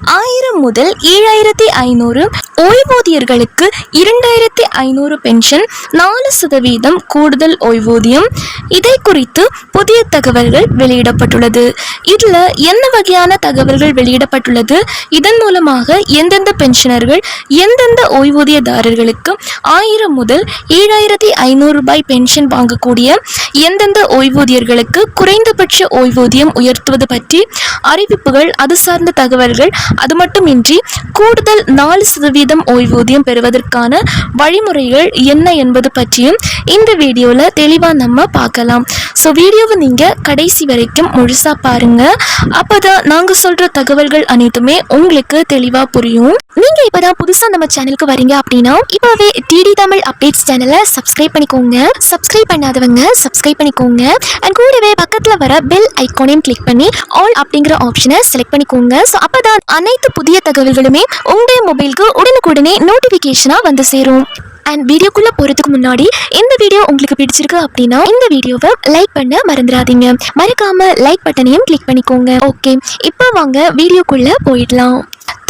ஆயிரம் முதல் ஏழாயிரத்தி ஐநூறு ஓய்வூதியர்களுக்கு இரண்டாயிரத்தி ஐநூறு பென்ஷன் நாலு சதவீதம் கூடுதல் ஓய்வூதியம். இதை குறித்து புதிய தகவல்கள் வெளியிடப்பட்டுள்ளது. இதுல என்ன வகையான தகவல்கள் வெளியிடப்பட்டுள்ளது? இதன் மூலமாக எந்தெந்த பென்ஷனர்கள் எந்தெந்த ஓய்வூதியதாரர்களுக்கு ஆயிரம் முதல் ஏழாயிரத்தி ஐநூறு ரூபாய் பென்ஷன் வாங்கக்கூடிய எந்தெந்த ஓய்வூதியர்களுக்கு குறைந்தபட்ச ஓய்வூதியம் உயர்த்துவது பற்றி அறிவிப்புகள் அது சார்ந்த தகவல்கள் அது மட்டுமின்றி கூடுதல் நாலு சதவீதம் ஓய்வூதியம் பெறுவதற்கான வழிமுறைகள் என்ன என்பது பற்றியும் இந்த வீடியோவில் தெளிவாக நம்ம பார்க்கலாம். ஸோ வீடியோவை நீங்கள் கடைசி வரைக்கும் முழுசாக பாருங்கள் அப்போ தான் நாங்கள் சொல்கிற தகவல்கள் அனைத்துமே உங்களுக்கு தெளிவாக புரியும். நீங்கள் இப்போ தான் புதுசாக நம்ம சேனலுக்கு வரீங்க அப்படின்னா இப்போவே டிடி தமிழ் அப்டேட்ஸ் சேனலை சப்ஸ்கிரைப் பண்ணிக்கோங்க. சப்ஸ்கிரைப் பண்ணாதவங்க சப்ஸ்கிரைப் பண்ணிக்கோங்க. அண்ட் கூடவே பக்கத்தில் வர பெல் ஐக்கானையும் கிளிக் பண்ணி ஆல் அப்படிங்கிற ஆப்ஷனை செலக்ட் பண்ணிக்கோங்க. ஸோ அப்பதான் அனைத்து புதிய தகவல்களுமே உங்களுடைய மொபைலுக்கு உடனுக்குடனே நோட்டிஃபிகேஷனாக வந்து சேரும். அண்ட் வீடியோக்குள்ளே போகிறதுக்கு முன்னாடி இந்த வீடியோ உங்களுக்கு பிடிச்சிருக்கு அப்படின்னா இந்த வீடியோவை லைக் பண்ண மறந்துடாதீங்க. மறக்காமல் லைக் பட்டனையும் கிளிக் பண்ணிக்கோங்க. ஓகே இப்போ வாங்க வீடியோக்குள்ளே போயிடலாம்.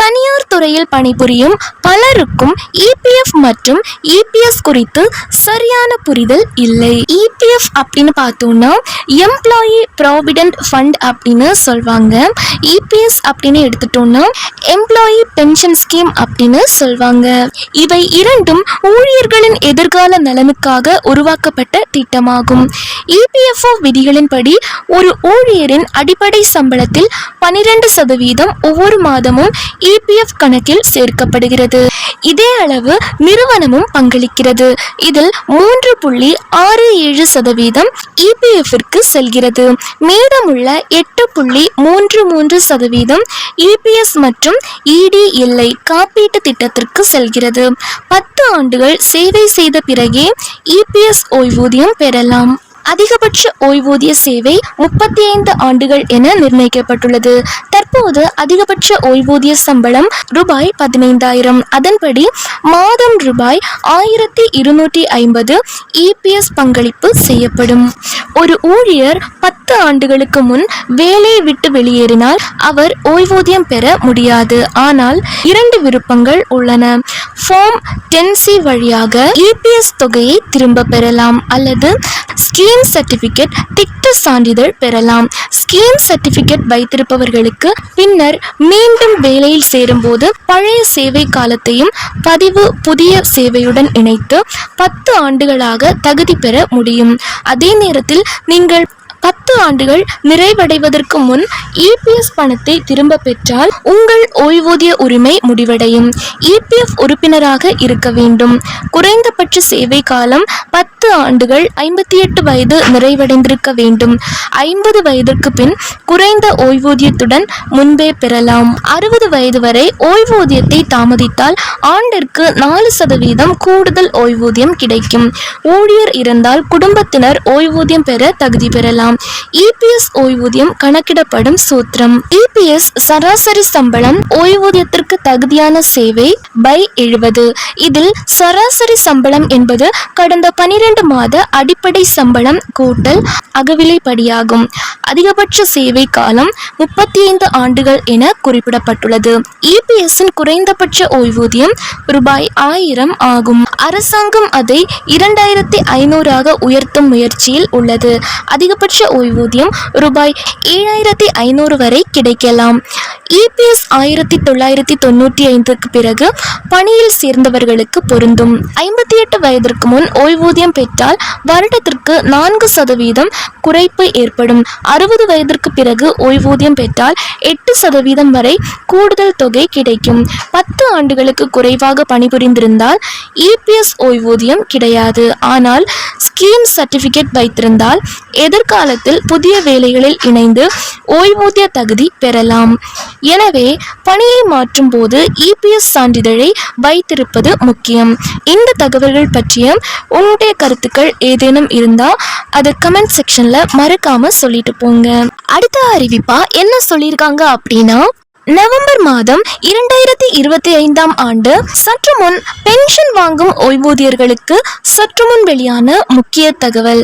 தனியார் துறையில் பணிபுரியும் பலருக்கும் இபிஎஃப் மற்றும் இபிஎஸ் குறித்து சரியான புரிதல் இல்லை. இபிஎஃப் அப்படின்னு பார்த்தோம்னா எம்ப்ளாயி ப்ராவிடென்ட் ஃபண்ட் அப்படின்னு சொல்வாங்க. இபிஎஸ் அப்படின்னு எடுத்துட்டோம்னா எம்ப்ளாயி பென்ஷன் ஸ்கீம் அப்படின்னு சொல்வாங்க. இவை இரண்டும் ஊழியர்களின் எதிர்கால நலனுக்காக உருவாக்கப்பட்ட திட்டமாகும். இபிஎஃப்ஓ விதிகளின்படி ஒரு ஊழியரின் அடிப்படை சம்பளத்தில் பனிரெண்டு சதவீதம் ஒவ்வொரு மாதமும் இபிஎஃப் கணக்கில் சேர்க்கப்படுகிறது. இதே அளவு நிறுவனமும் பங்களிக்கிறது. இதில் மூன்று புள்ளி ஆறு ஏழு சதவீதம் இபிஎஃப்ற்கு செல்கிறது. மீதமுள்ள எட்டு புள்ளி மூன்று மூன்று சதவீதம் இபிஎஸ் மற்றும் இடி இல்லை காப்பீட்டு திட்டத்திற்கு செல்கிறது. பத்து ஆண்டுகள் சேவை செய்த பிறகே இபிஎஸ் ஓய்வூதியம் பெறலாம். அதிகபட்ச ஓய்வூதிய சேவை முப்பத்தி ஐந்து ஆண்டுகள் என நிர்ணயிக்கப்பட்டுள்ளது. தற்போது அதிகபட்ச ஓய்வூதிய சம்பளம் ரூபாய் பதினைந்தாயிரம். அதன்படி மாதம் ரூபாய் ஆயிரத்தி இருநூற்றி ஐம்பது இபிஎஸ் பங்களிப்பு செய்யப்படும். ஒரு ஊழியர் பத்து ஆண்டுகளுக்கு முன் வேலையை விட்டு வெளியேறினால் அவர் ஓய்வூதியம் பெற முடியாது. ஆனால் இரண்டு விருப்பங்கள் உள்ளன. ஃபார்ம் டென்சி வழியாக இபிஎஸ் தொகையை திரும்ப பெறலாம் அல்லது ஸ்கீம் சர்டிபிகேட் திட்ட சான்றிதழ் பெறலாம். ஸ்கீம் சர்டிபிகேட் வைத்திருப்பவர்களுக்கு பின்னர் மீண்டும் வேலையில் சேரும்போது பழைய சேவை காலத்தையும் பதிவு புதிய சேவையுடன் இணைத்து பத்து ஆண்டுகளாக தகுதி பெற முடியும். அதே நேரத்தில் நீங்கள் பத்து ஆண்டுகள் நிறைவடைவதற்கு முன் இபிஎஸ் பணத்தை திரும்ப பெற்றால் உங்கள் ஓய்வூதிய உரிமை முடிவடையும். இபிஎஃப் உறுப்பினராக இருக்க வேண்டும். குறைந்தபட்ச சேவை காலம் பத்து ஆண்டுகள் ஐம்பத்தி எட்டு வயது நிறைவடைந்திருக்க வேண்டும். ஐம்பது வயதிற்கு பின் குறைந்த ஓய்வூதியத்துடன் முன்பே பெறலாம். அறுபது வயது வரை ஓய்வூதியத்தை தாமதித்தால் ஆண்டிற்கு நாலு சதவீதம் கூடுதல் ஓய்வூதியம் கிடைக்கும். ஊழியர் இருந்தால் குடும்பத்தினர் ஓய்வூதியம் பெற தகுதி பெறலாம். இபிஎஸ் ஓய்வூதியம் கணக்கிடப்படும் சூத்திரம். இபிஎஸ் சராசரி சம்பளம் ஓய்வூதியத்திற்கு தகுதியான சேவை பை எழுபது. இதில் சராசரி சம்பளம் என்பது கடந்த பனிரெண்டு மாத அடிப்படை சம்பளம் கூட்டல் அகவிலைப்படியாகும். அதிகபட்ச சேவை காலம் முப்பத்தி ஐந்து ஆண்டுகள் என குறிப்பிடப்பட்டுள்ளது. இபிஎஸ்ஸின் குறைந்தபட்ச ஓய்வூதியம் ரூபாய் ஆயிரம் ஆகும். அரசாங்கம் அதை இரண்டாயிரத்தி ஐநூறாக உயர்த்தும் முயற்சியில் உள்ளது. அதிகபட்ச ஓய்வூதியம் ரூபாய் ஏழாயிரத்தி ஐநூறு வரை கிடைக்கலாம். இபிஎஸ் ஆயிரத்தி தொள்ளாயிரத்தி தொண்ணூற்றி ஐந்துக்கு பிறகு பணியில் சேர்ந்தவர்களுக்கு பொருந்தும். ஐம்பத்தி எட்டு வயதிற்கு முன் ஓய்வூதியம் பெற்றால் வருடத்திற்கு நான்கு சதவீதம் குறைப்பு ஏற்படும். அறுபது வயதிற்கு பிறகு ஓய்வூதியம் பெற்றால் எட்டு சதவீதம் வரை கூடுதல் தொகை கிடைக்கும். பத்து ஆண்டுகளுக்கு குறைவாக பணிபுரிந்திருந்தால் இபிஎஸ் ஓய்வூதியம் கிடையாது. ஆனால் ஸ்கீம் சர்டிபிகேட் வைத்திருந்தால் எதிர்காலத்தில் புதிய வேலைகளில் இணைந்து ஓய்வூதிய தகுதி பெறலாம். எனவே பணியை மாற்றும் போது இபிஎஸ் சான்றிதழை வைத்திருப்பது முக்கியம். இந்த தகவல்கள் பற்றிய உங்களுடைய கருத்துக்கள் ஏதேனும் இருந்தால் அதை கமெண்ட் செக்ஷன்ல மறக்காம சொல்லிட்டு போங்க. அடுத்த அறிவிப்பா என்ன சொல்லியிருக்காங்க அப்படின்னா நவம்பர் மாதம் இரண்டாயிரத்தி இருபத்தி ஐந்தாம் ஆண்டு சற்று முன் பென்ஷன் வாங்கும் ஓய்வூதியர்களுக்கு சற்று முன் வெளியான முக்கிய தகவல்.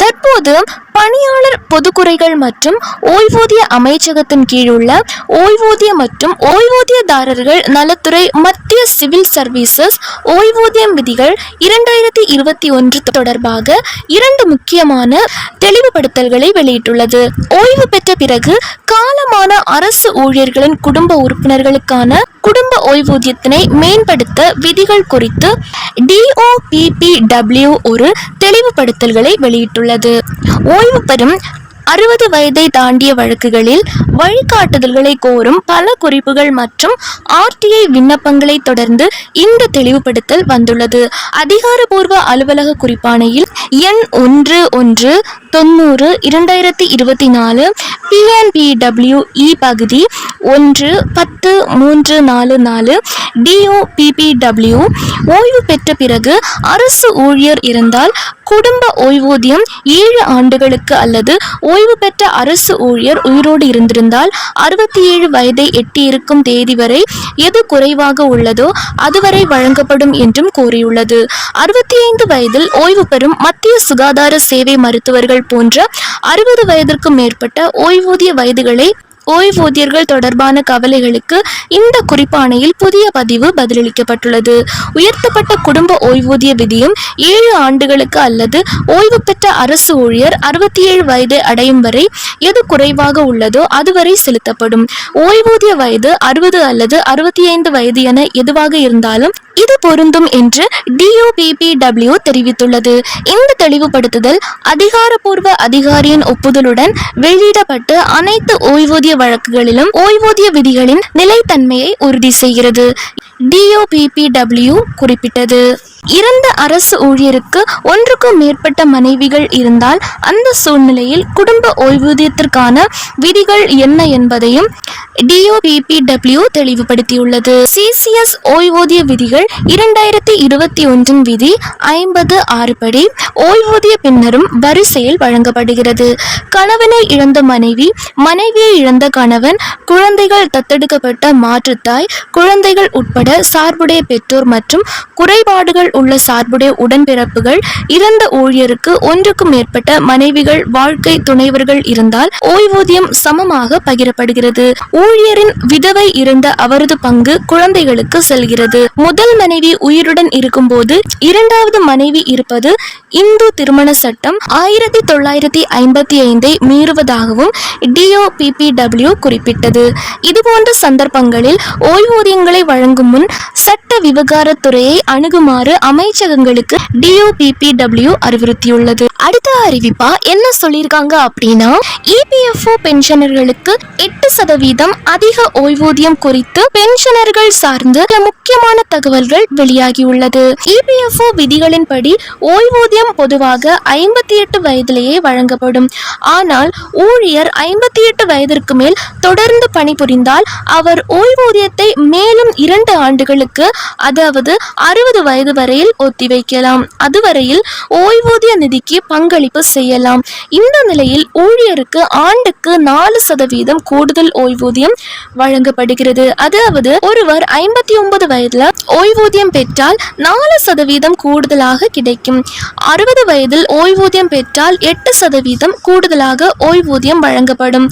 தற்போது பணியாளர் பொதுக்குறைகள் மற்றும் ஓய்வூதிய அமைச்சகத்தின் கீழுள்ள ஓய்வூதிய மற்றும் ஓய்வூதியதாரர்கள் நலத்துறை மத்திய சிவில் சர்வீசஸ் ஓய்வூதியம் விதிகள் இரண்டாயிரத்தி இருபத்தி ஒன்று தொடர்பாக இரண்டு முக்கியமான தெளிவுபடுத்தல்களை வெளியிட்டுள்ளது. ஓய்வு பெற்ற பிறகு காலமான அரசு ஊழியர்களின் குடும்ப உறுப்பினர்களுக்கான குடும்ப ஓய்வூதியத்தினை மேம்படுத்த விதிகள் குறித்து டிஓபிபிடபிள்யூ ஒரு தெளிவுபடுத்தல்களை வெளியிட்டுள்ளது. ஓய்வு பெறும் அறுபது வயதை தாண்டிய வழக்குகளில் வழிகாட்டுதல்களை கோரும் பல குறிப்புகள் மற்றும் ஆர்டிஐ விண்ணப்பங்களை தொடர்ந்து இந்த தெளிவுபடுத்தல் வந்துள்ளது. அதிகாரபூர்வ அலுவலக குறிப்பாணையில் எண் ஒன்று ஒன்று தொண்ணூறு இரண்டாயிரத்தி இருபத்தி நாலு பிஎன்பிடபிள்யூஇ இ பகுதி ஒன்று பத்து மூன்று நாலு நாலு டிஓபிபிடபிள்யூ ஓய்வு பெற்ற பிறகு அரசு ஊழியர் இருந்தால் குடும்ப ஓய்வூதியம் ஏழு ஆண்டுகளுக்கு அல்லது ஓய்வு பெற்ற அரசு ஊழியர் உயிரோடு இருந்திருந்தால் அறுபத்தி ஏழு வயதை எட்டியிருக்கும் தேதி வரை எது குறைவாக உள்ளதோ அதுவரை வழங்கப்படும் என்றும் கூறியுள்ளது. அறுபத்தி ஐந்து வயதில் ஓய்வு பெறும் மத்திய சுகாதார சேவை மருத்துவர்கள் போன்ற அறுபது வயதிற்கும் மேற்பட்ட ஓய்வூதிய வயதுகளை ஓய்வூதியர்கள் தொடர்பான கவலைகளுக்கு இந்த குறிப்பாணையில் புதிய பதிவு பதிலளிக்கப்பட்டுள்ளது. உயர்த்தப்பட்ட குடும்ப ஓய்வூதிய விதியும் ஏழு ஆண்டுகளுக்கு அல்லது ஓய்வு பெற்ற அரசு ஊழியர் அறுபத்தி ஏழு வயது அடையும் வரை எது குறைவாக உள்ளதோ அதுவரை செலுத்தப்படும். ஓய்வூதிய வயது அறுபது அல்லது அறுபத்தி ஐந்து வயது என எதுவாக இருந்தாலும் இது பொருந்தும் என்று டியூபிபிடபிள்யூ தெரிவித்துள்ளது. இந்த தெளிவுபடுத்துதல் அதிகாரப்பூர்வ அதிகாரியின் ஒப்புதலுடன் வெளியிடப்பட்டு அனைத்து ஓய்வூதிய வழக்குகளிலும் ஓய்வூதிய விதிகளின் நிலைத்தன்மையை உறுதி செய்கிறது. டிஓபிபிடபிள்யூ குறிப்பிட்டது. இறந்த அரசு ஊழியருக்கு ஒன்றுக்கும் மேற்பட்ட மனைவிகள் இருந்தால் அந்த சூழ்நிலையில் குடும்ப ஓய்வூதியத்திற்கான விதிகள் என்ன என்பதையும் டிஓபிபிடபிள்யூ தெளிவுபடுத்தியுள்ளது. சிசிஎஸ் ஓய்வூதிய விதிகள் இரண்டாயிரத்தி இருபத்தி ஒன்றின் விதி ஐம்பது ஆறு படி ஓய்வூதிய பின்னரும் வரிசையில் வழங்கப்படுகிறது. கணவனை இழந்த மனைவி மனைவியை இழந்த கணவன் குழந்தைகள் தத்தெடுக்கப்பட்ட மாற்றுத்தாய் குழந்தைகள் உட்பட சார்புடைய பெற்றோர் மற்றும் குறைபாடுகள் உள்ள சார்புடைய உடன்பிறப்புகள் இறந்த ஊழியருக்கு ஒன்றுக்கும் மேற்பட்ட மனைவிகள் வாழ்க்கை துணைவர்கள் இருந்தால் ஓய்வூதியம் சமமாக பகிரப்படுகிறது. ஊழியரின் விதவை இருந்த அவரது பங்கு குழந்தைகளுக்கு செல்கிறது. முதல் மனைவி உயிருடன் இருக்கும்போது இரண்டாவது மனைவி இருப்பது இந்து திருமண சட்டம் ஆயிரத்தி தொள்ளாயிரத்தி ஐம்பத்தி ஐந்தை மீறுவதாகவும் டிஓபிபிடபிள்யூ குறிப்பிட்டது. இதுபோன்ற சந்தர்ப்பங்களில் ஓய்வூதியங்களை வழங்கும் முன் சட்ட விவகாரத்துறையை அணுகுமாறு அமைச்சகங்களுக்கு டிஓபிபிடபிள்யூ அறிவுறுத்தியுள்ளது. அடுத்த அறிவிப்பா என்ன சொல்லியிருக்காங்க அப்படின்னா இபிஎஃப்ஓ பென்ஷனர்களுக்கு எட்டு சதவீதம் அதிக ஓய்வூதியம் குறித்து பென்ஷனர்கள் சார்ந்து சில முக்கியமான தகவல்கள் வெளியாகியுள்ளது. இபிஎஃப்ஓ விதிகளின்படி ஓய்வூதியம் பொதுவாக ஐம்பத்தி எட்டு வயதிலேயே வழங்கப்படும். ஆனால் ஊழியர் ஐம்பத்தி எட்டு வயதிற்கு மேல் தொடர்ந்து பணிபுரிந்தால் அவர் ஓய்வூதியத்தை மேலும் இரண்டு ஆண்டுகளுக்கு அதாவது அறுபது வயது வரையில் ஒத்திவைக்கலாம் அதுவரையில் ஓய்வூதிய நிதிக்கு பங்களிப்பு செய்யலாம். இந்த நிலையில் ஊழியருக்கு ஆண்டுக்கு நாலு சதவீதம் கூடுதல் ஓய்வூதியம் வழங்கப்படுகிறது. அதாவது ஒருவர் ஐம்பத்தி ஒன்பது வயதுல ஓய்வூதியம் பெற்றால் நாலு சதவீதம் கூடுதலாக கிடைக்கும். அறுபது வயதில் ஓய்வூதியம் பெற்றால் எட்டு சதவீதம் கூடுதலாக ஓய்வூதியம் வழங்கப்படும்.